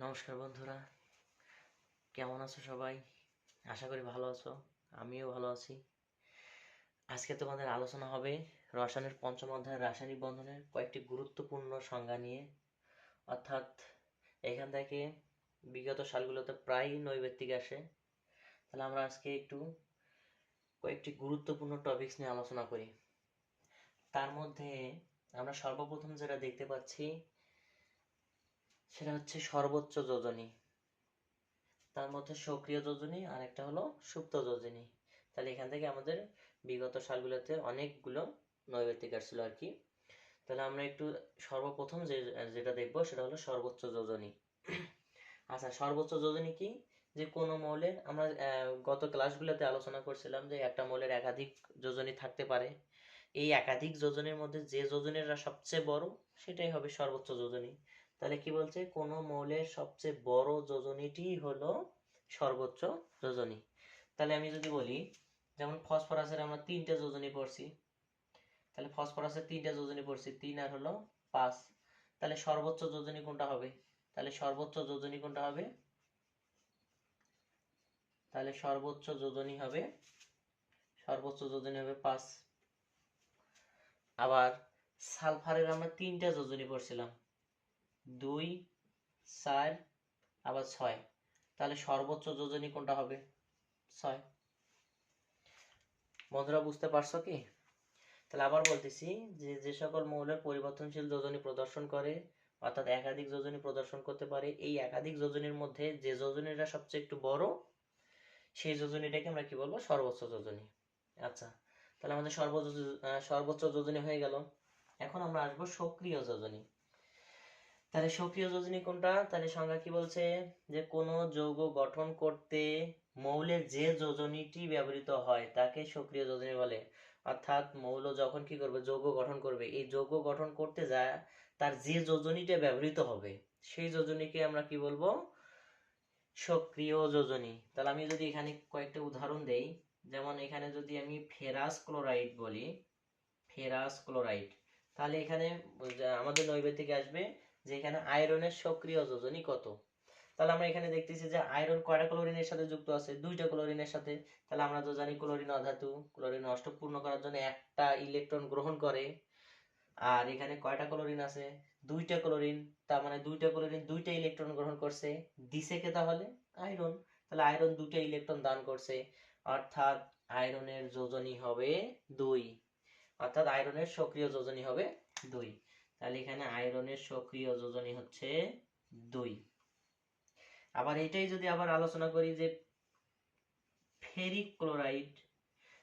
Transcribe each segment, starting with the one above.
নমস্কার বন্ধুরা। কেমন আছো সবাই? আশা করি ভালো আছো। আমিও ভালো আছি। আজকে তোমাদের আলোচনা হবে রসায়নের পঞ্চম অধ্যায়ের রাসায়নিক বন্ধনের কয়েকটি গুরুত্বপূর্ণ সংজ্ঞা নিয়ে। অর্থাৎ এখান থেকে বিগত সালগুলোতে প্রায়ই নৈবেত্তিক আসে। তাহলে আমরা আজকে একটু কয়েকটি গুরুত্বপূর্ণ টপিকস নিয়ে আলোচনা করি। তার মধ্যে আমরা সর্বপ্রথম যেটা দেখতে পাচ্ছি সেটা হচ্ছে সর্বোচ্চ যোজনী। তার মধ্যে সক্রিয় যোজনী আর একটা হলো সুপ্ত যোজনী। তাহলে এখান থেকে আমাদের বিগত সালগুলোতে অনেকগুলো নৈবেত্তিক আসছিল আর কি। তাহলে আমরা একটু সর্বপ্রথম যে, যেটা দেখব সেটা হলো সর্বোচ্চ যোজনী। আচ্ছা সর্বোচ্চ যোজনী কি? যে কোনো মৌলের আমরা গত ক্লাসগুলোতে আলোচনা করছিলাম যে একটা মৌলের একাধিক যোজনী থাকতে পারে। এই একাধিক যোজনীর মধ্যে যে যোজনীটা সবচেয়ে বড়, সেটাই হবে সর্বোচ্চ যোজনী। তাহলে কি বলছে? কোন মৌলের সবচেয়ে বড় যোজনীটি হলো সর্বোচ্চ যোজনী। তাহলে আমি যদি বলি, যেমন ফসফরাসের আমরা তিনটে যোজনী পড়ছি। তাহলে ফসফরাসের তিনটে যোজনী পড়ছি, তিন আর হলো পাঁচ। তাহলে সর্বোচ্চ যোজনী কোনটা হবে? তাহলে সর্বোচ্চ যোজনী কোনটা হবে? তাহলে সর্বোচ্চ যোজনী হবে, সর্বোচ্চ যোজনী হবে পাঁচ। আবার সালফারের আমরা তিনটা যোজনী পড়ছিলাম। দুই, চার, আবার ছয়। তাহলে সর্বোচ্চ যোজনী কোনটা হবে? ছয়। বন্ধুরা, বুঝতে পারছ কি? তাহলে আবার বলতেছি যে যে সকল মৌলের পরিবর্তনশীল যোজনী প্রদর্শন করে, অর্থাৎ একাধিক যোজনী প্রদর্শন করতে পারে, এই একাধিক যোজনীর মধ্যে যে যোজনীটা সবচেয়ে একটু বড়, সেই যোজনীটাকে আমরা কি বলব? সর্বোচ্চ যোজনী। আচ্ছা তাহলে আমাদের সর্বোচ্চ সর্বোচ্চ যোজনী হয়ে গেল। এখন আমরা আসব সক্রিয় যোজনী। তাহলে সক্রিয় যোজনী কোনটা? তাহলে সংজ্ঞা কি বলছে? যে কোনো যৌগ গঠন করতে মৌলের যে যোজনীটি ব্যবহৃত হয়, তাকে সক্রিয় যোজনী বলে। অর্থাৎ মৌল যখন কি করবে? যৌগ গঠন করবে। এই যৌগ গঠন করতে যায় তার যে যোজনীটা ব্যবহৃত হবে, সেই যোজনীকে আমরা কি বলব? সক্রিয় যোজনী। তাহলে আমি যদি এখানে কয়েকটা উদাহরণ দেই, যেমন এখানে যদি আমি ফেরাস ক্লোরাইড বলি, ফেরাস ক্লোরাইড, তাহলে এখানে আমাদের নৈবেদ্যিকে আসবে যে এখানে আয়রনের সক্রিয় যোজনী কত? তাহলে আমরা এখানে দেখতেছি যে আয়রন কয়টা ক্লোরিনের সাথে যুক্ত আছে? দুইটা ক্লোরিনের সাথে। তাহলে আমরা তো জানি ক্লোরিন অধাতু। ক্লোরিন অষ্ট পূর্ণ করার জন্য একটা ইলেকট্রন গ্রহণ করে। আর এখানে কয়টা ক্লোরিন আছে? দুইটা ক্লোরিন। তার মানে দুইটা ক্লোরিন দুইটা ইলেকট্রন গ্রহণ করছে। দিছে কে তাহলে? আয়রন। তাহলে আয়রন দুইটা ইলেকট্রন দান করছে। অর্থাৎ আয়রনের যোজনী হবে দুই। অর্থাৎ আয়রনের সক্রিয় যোজনী হবে দুই। তাহলে এখানে আয়রনের সক্রিয় যোজনী হচ্ছে দুই। আবার এটাই যদি আবার আলোচনা করি যে ফেরিক ক্লোরাইড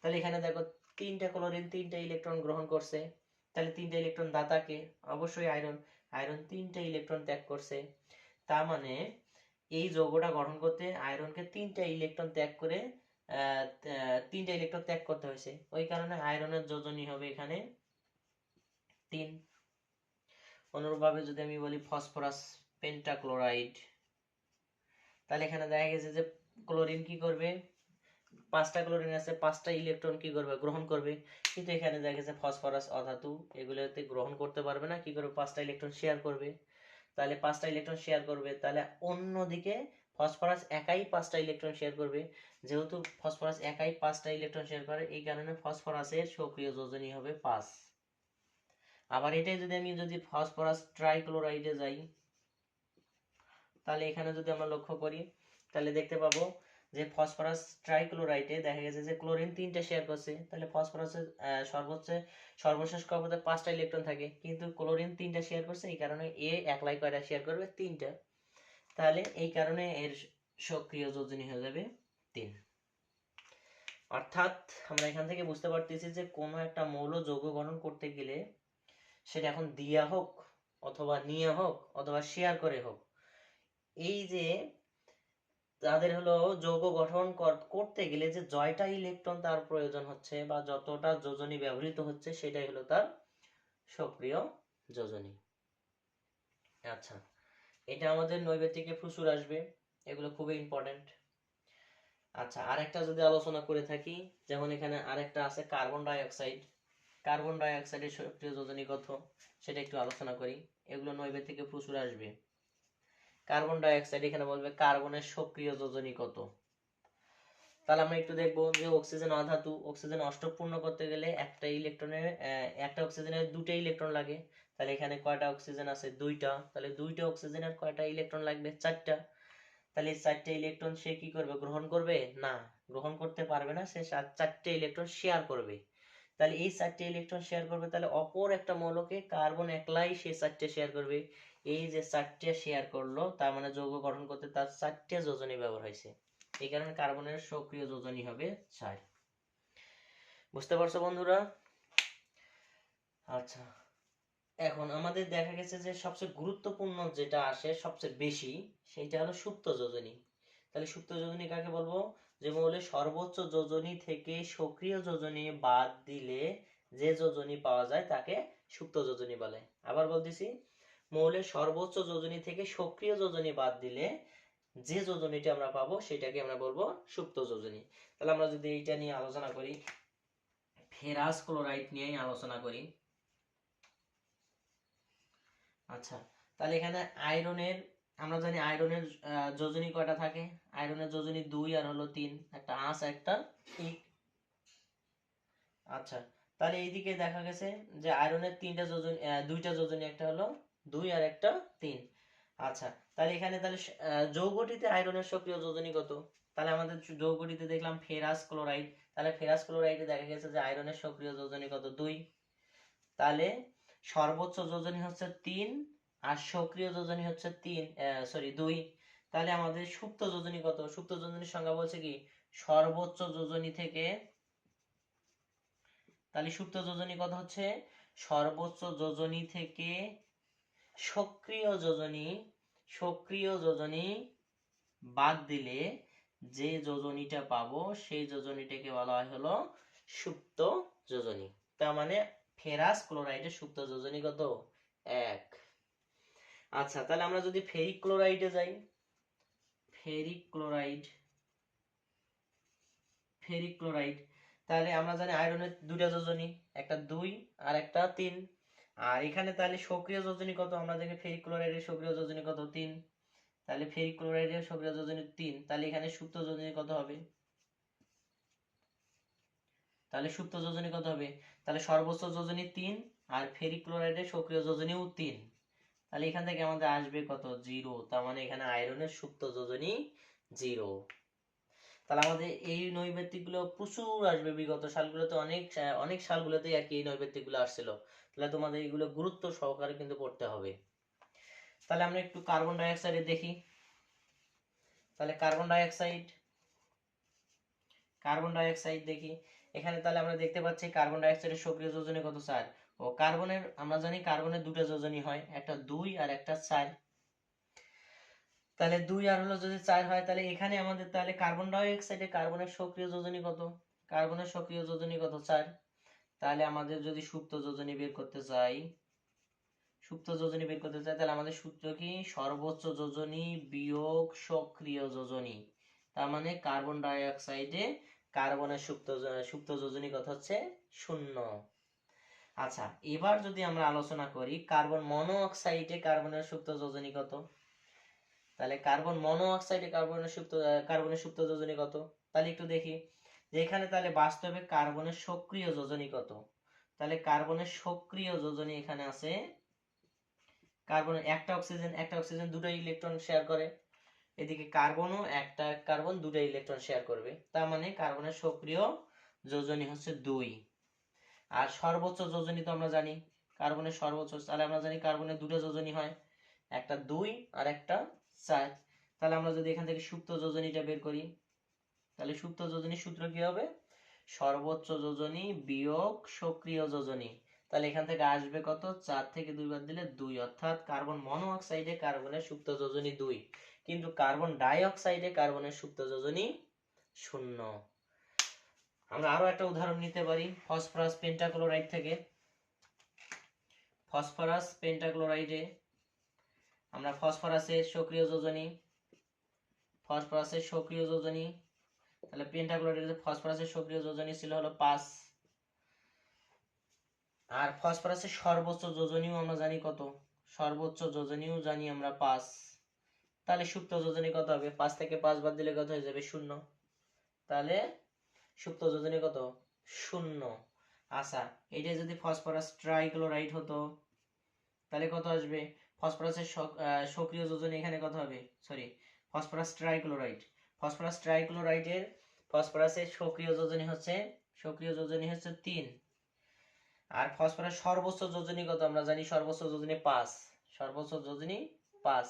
তাহলে এখানে দেখো তিনটা ক্লোরিন, তিনটা ইলেকট্রন গ্রহণ করছে। তাহলে তিনটা ইলেকট্রন দাতাকে, অবশ্যই আয়রন আয়রন তিনটা ইলেকট্রন ত্যাগ করছে। তার মানে এই যৌগটা গঠন করতে আয়রনকে তিনটা ইলেকট্রন ত্যাগ করে তিনটা ইলেকট্রন ত্যাগ করতে হয়েছে। ওই কারণে আয়রনের যোজনী হবে এখানে তিন। অনুরূপভাবে যদি আমি বলি ফসফরাস পেন্টাক্লোরাইড, তাহলে এখানে দেখা গেছে যে ক্লোরিন কি করবে? পাঁচটা ক্লোরিন আছে, পাঁচটা ইলেকট্রন কি করবে? গ্রহণ করবে। কিন্তু এখানে দেখা গেছে ফসফরাস অধাতু, এগুলোতে গ্রহণ করতে পারবে না, কি করবে? পাঁচটা ইলেকট্রন শেয়ার করবে। তাহলে পাঁচটা ইলেকট্রন শেয়ার করবে, তাহলে অন্যদিকে ফসফরাস একাই পাঁচটা ইলেকট্রন শেয়ার করবে। যেহেতু ফসফরাস একাই পাঁচটা ইলেকট্রন শেয়ার করে, এই কারণে ফসফরাসের সক্রিয় যোজনী হবে পাঁচ। আবার এটাই যদি আমি যদি ফসফরাস ট্রাইক্লোরাইডে যাই, তাহলে এখানে যদি আমরা লক্ষ্য করি, তাহলে দেখতে পাবো যে ফসফরাস ট্রাইক্লোরাইডে দেখা গেছে যে ক্লোরিন তিনটা শেয়ার করছে। তাহলে ফসফরাসের সর্বোচ্চ, সর্বশেষ কক্ষপথে পাঁচটা ইলেকট্রন থাকে। কিন্তু ক্লোরিন তিনটা শেয়ার করছে, এই কারণে এ একলাই কয়টা শেয়ার করবে? তিনটা। তাহলে এই কারণে এর সক্রিয় যোজনী হয়ে যাবে তিন। অর্থাৎ আমরা এখান থেকে বুঝতে পারতেছি যে কোনো একটা মৌল যৌগ গঠন করতে গেলে সেটা এখন দিয়া হোক অথবা নিয়ে হোক অথবা শেয়ার করে হোক। এই যে তাদের হলো যৌগ গঠন কর- করতে গেলে যে জয়টা ইলেকট্রন তার প্রয়োজন হচ্ছে বা যতটা যোজনী ব্যবহৃত হচ্ছে সেটাই হলো তার সক্রিয় যোজনী। আচ্ছা এটা আমাদের নৈবেদ্যিকে প্রচুর আসবে, এগুলো খুবই ইম্পর্টেন্ট আচ্ছা আরেকটা যদি আলোচনা করে থাকি, যেমন এখানে আরেকটা আছে কার্বন ডাই অক্সাইড কার্বন ডাই অক্সাইডের সক্রিয় যোজনী কত সেটা একটু আলোচনা করি। এগুলো নৈবেদ্যিকে প্রচুর আসবে। কার্বন ডাই অক্সাইড এখানে বলবে কার্বনের সক্রিয় যোজনী কত? তাহলে আমরা একটু দেখব যে অক্সিজেন অধাতু, অক্সিজেন অষ্টক পূর্ণ করতে গেলে একটা ইলেকট্রনের একটা অক্সিজেনের দুটো ইলেকট্রন লাগে। তাহলে এখানে কয়টা অক্সিজেন আছে? দুইটা। তাহলে দুইটা অক্সিজেনের কয়টা ইলেকট্রন লাগবে? চারটা। তাহলে চারটে ইলেকট্রন সে কি করবে? গ্রহণ করবে? না। গ্রহণ করতে পারবে না সে চার- চারটে ইলেকট্রন শেয়ার করবে। তাহলে এই চারটে ইলেকট্রন শেয়ার করবে, তাহলে অপর একটা মৌলকে কার্বন একলাই সে চারটে শেয়ার করবে। এই যে চারটে শেয়ার করল, তার মানে যৌগ গঠন করতে তার চারটে যোজনী ব্যবহার হয়েছে। এই কারণে কার্বনের সক্রিয় যোজনী হবে চার। বুঝতে পারছ বন্ধুরা? আচ্ছা এখন আমাদের দেখা গেছে যে সবচেয়ে গুরুত্বপূর্ণ যেটা আসে সবচেয়ে বেশি সেটা হলো সুপ্ত যোজনী। তাহলে সুপ্ত যোজনী কাকে বলব? যে মৌলের সর্বোচ্চ যোজনী থেকে সক্রিয় যোজনী বাদ দিলে যে যোজনী পাওয়া যায় তাকে সুপ্ত যোজনী বলে। আবার বলতেছি, মৌলের সর্বোচ্চ যোজনী থেকে সক্রিয় যোজনী বাদ দিলে যে যোজনীটি আমরা পাবো সেটাকে আমরা বলব সুপ্ত যোজনী। তাহলে আমরা যদি এইটা নিয়ে আলোচনা করি ফেরাস ক্লোরাইড নিয়েই আলোচনা করি। আচ্ছা তাহলে এখানে আয়রনের আমরা জানি আয়রনের যোজনী কয়টা থাকে? আয়রনের যোজনী দুই আর হলো তিন। একটা আঁশ, একটা ইক আচ্ছা তাহলে এইদিকে দেখা গেছে যে আয়রনের তিনটা যোজনী দুইটা যোজনী, একটা হলো দুই আর একটা তিন। আচ্ছা তাহলে এখানে তাহলে যৌগটিতে আয়রনের সক্রিয় যোজনী কত? তাহলে আমাদের যৌগটিতে দেখলাম ফেরাস ক্লোরাইড। তাহলে ফেরাস ক্লোরাইডে দেখা গেছে যে আয়রনের সক্রিয় যোজনী কত? দুই। তাহলে সর্বোচ্চ যোজনী হচ্ছে তিন আর সক্রিয় যোজনী হচ্ছে তিন সরি দুই। তাহলে আমাদের সুপ্ত যোজনী কত? সুপ্ত যোজনীর সংজ্ঞা বলছে কি? সর্বোচ্চ যোজনী থেকে তাহলে সুপ্ত যোজনী কত হচ্ছে? সর্বোচ্চ যোজনী থেকে সক্রিয় যোজনী সক্রিয় যোজনী বাদ দিলে যে যোজনীটা পাবো, সেই যোজনীটাকে বলা হয় হলো সুপ্ত যোজনী। তার মানে ফেরাস ক্লোরাইডের সুপ্ত যোজনী কত? এক। আচ্ছা তাহলে আমরা যদি ফেরিক ক্লোরাইডে যাই ফেরিক ক্লোরাইড ফেরিক ক্লোরাইড তাহলে আমরা জানি আয়রনের দুটা যোজনী, একটা দুই আর একটা তিন। আর এখানে তাহলে সক্রিয় যোজনী কত? আমরা দেখি ফেরিক ক্লোরাইডের সক্রিয় যোজনী কত? তিন। তাহলে ফেরিক ক্লোরাইডের সক্রিয় যোজনী তিন। তাহলে এখানে সুপ্ত যোজনী কত হবে? তাহলে সুপ্ত যোজনী কত হবে? তাহলে সর্বোচ্চ যোজনী তিন আর ফেরিক ক্লোরাইডের সক্রিয় যোজনীও তিন। তাহলে এখান থেকে আমাদের আসবে কত? জিরো। তার মানে এখানে আয়রনের সুপ্ত যোজনী জিরো। তাহলে আমাদের এই নৈবেদ্যিকগুলো প্রচুর আসবে। বিগত সালগুলোতে অনেক অনেক সালগুলোতেই আর কি এই নৈবেদ্যিকগুলো আসছিল। তাহলে তোমাদের এগুলো গুরুত্ব সহকারে কিন্তু পড়তে হবে। তাহলে আমরা একটু কার্বন ডাই অক্সাইডে দেখি। তাহলে carbon dioxide carbon dioxide দেখি। এখানে তাহলে আমরা দেখতে পাচ্ছি কার্বন ডাই অক্সাইডের সক্রিয় যোজনী কত চার ও কার্বনের, আমরা জানি কার্বনের দুটো যোজনী হয়, একটা দুই আর একটা চার। তাহলে দুই আর হলো যদি চার হয়, তাহলে এখানে আমাদের তাহলে কার্বন ডাই অক্সাইডে কার্বনের সক্রিয় যোজনী কত? কার্বনের সক্রিয় যোজনী কত চার? তাহলে আমাদের যদি সুপ্ত যোজনী বের করতে চাই, সুপ্ত যোজনী বের করতে চাই, তাহলে আমাদের সূত্র কি? সর্বোচ্চ যোজনী বিয়োগ সক্রিয় যোজনী। তার মানে কার্বন ডাই অক্সাইডে কার্বনের সুপ্ত সুপ্ত যোজনী কত হচ্ছে? শূন্য। আচ্ছা এবার যদি আমরা আলোচনা করি, কার্বন মনো অক্সাইডে কার্বনের সুপ্ত যোজনী কত? তাহলে কার্বন মনো অক্সাইডে কার্বনের সুপ্ত কার্বনের সুপ্ত যোজনী কত? তাহলে একটু দেখি। যে এখানে তাহলে বাস্তবে কার্বনের সক্রিয় যোজনী কত? তাহলে কার্বনের সক্রিয় যোজনী এখানে আছে। কার্বনের একটা অক্সিজেন একটা অক্সিজেন দুটো ইলেকট্রন শেয়ার করে। এদিকে কার্বনও একটা, কার্বন দুটো ইলেকট্রন শেয়ার করবে। তার মানে কার্বনের সক্রিয় যোজনী হচ্ছে দুই। আর সর্বোচ্চ যোজনী তো আমরা জানি, কার্বনের সর্বোচ্চ, তাহলে আমরা জানি কার্বনের দুটো যোজনী হয়, একটা দুই আর একটা চার। তাহলে আমরা যদি এখান থেকে সুপ্ত যোজনীটা বের করি, তাহলে সুপ্ত যোজনীর সূত্র কি হবে? সর্বোচ্চ যোজনী বিয়োগ সক্রিয় যোজনী। তাহলে এখান থেকে আসবে কত? চার থেকে দুই বাদ দিলে দুই, অর্থাৎ কার্বন মনো অক্সাইডে কার্বনের সুপ্ত যোজনী দুই, কিন্তু কার্বন ডাই অক্সাইডে কার্বনের সুপ্ত যোজনী শূন্য। আমরা আরও একটা উদাহরণ নিতে পারি, ফসফরাস পেন্টাক্লোরাইড থেকে। ফসফরাস পেন্টাক্লোরাইডে আমরা ফসফরাসের সক্রিয় যোজনী ফসফরাসের সক্রিয় যোজনী, তাহলে পেন্টাক্লোরাইডে ফসফরাসের সক্রিয় যোজনী ছিল হলো পাঁচ। আর ফসফরাসের সর্বোচ্চ যোজনীও আমরা জানি কত? সর্বোচ্চ যোজনীও জানি আমরা পাঁচ। তাহলে সুপ্ত যোজনী কত হবে? পাঁচ থেকে পাঁচ বাদ দিলে কত হয়ে যাবে? শূন্য। তাহলে সুপ্ত যোজনী কত? শূন্য। আচ্ছা এটা যদি ফসফরাস ট্রাইক্লোরাইড হতো, তাহলে কত আসবে? ফসফরাসের সক- সক্রিয় যোজনী এখানে কত হবে? Sorry phosphorus trichloride. ফসফরাস ট্রাইক্লোরাইডের ফসফরাসের সক্রিয় যোজনী হচ্ছে, সক্রিয় যোজনী হচ্ছে তিন। আর ফসফরাস সর্বোচ্চ যোজনী কত? আমরা জানি সর্বোচ্চ যোজনী পাঁচ। সর্বোচ্চ যোজনী পাঁচ।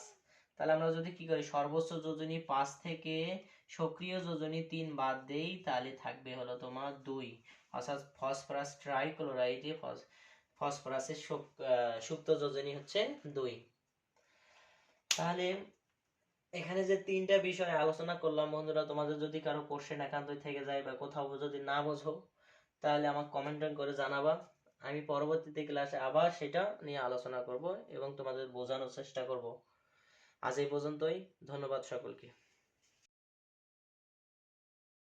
তাহলে আমরা যদি কি করি? সর্বোচ্চ যোজনী পাঁচ থেকে সক্রিয় যোজনী তিন বাদ দেই তাহলে থাকবে হলো তোমার দুই। অর্থাৎ ফসফরাস ট্রাইক্লোরাইডে ফসফরাসের সুপ্ত যোজনী হচ্ছে দুই। তাহলে এখানে যে তিনটা বিষয় আলোচনা করলাম, বন্ধুরা, তোমাদের যদি কারও কোশ্চেন একান্তই থেকে যায় বা কোথাও যদি না বোঝো, তাহলে আমাকে কমেন্ট করে জানাবা। আমি পরবর্তীতে ক্লাসে আবার সেটা নিয়ে আলোচনা করব এবং তোমাদের বোঝানোর চেষ্টা করব। আজ এই পর্যন্তই, ধন্যবাদ সকলকে।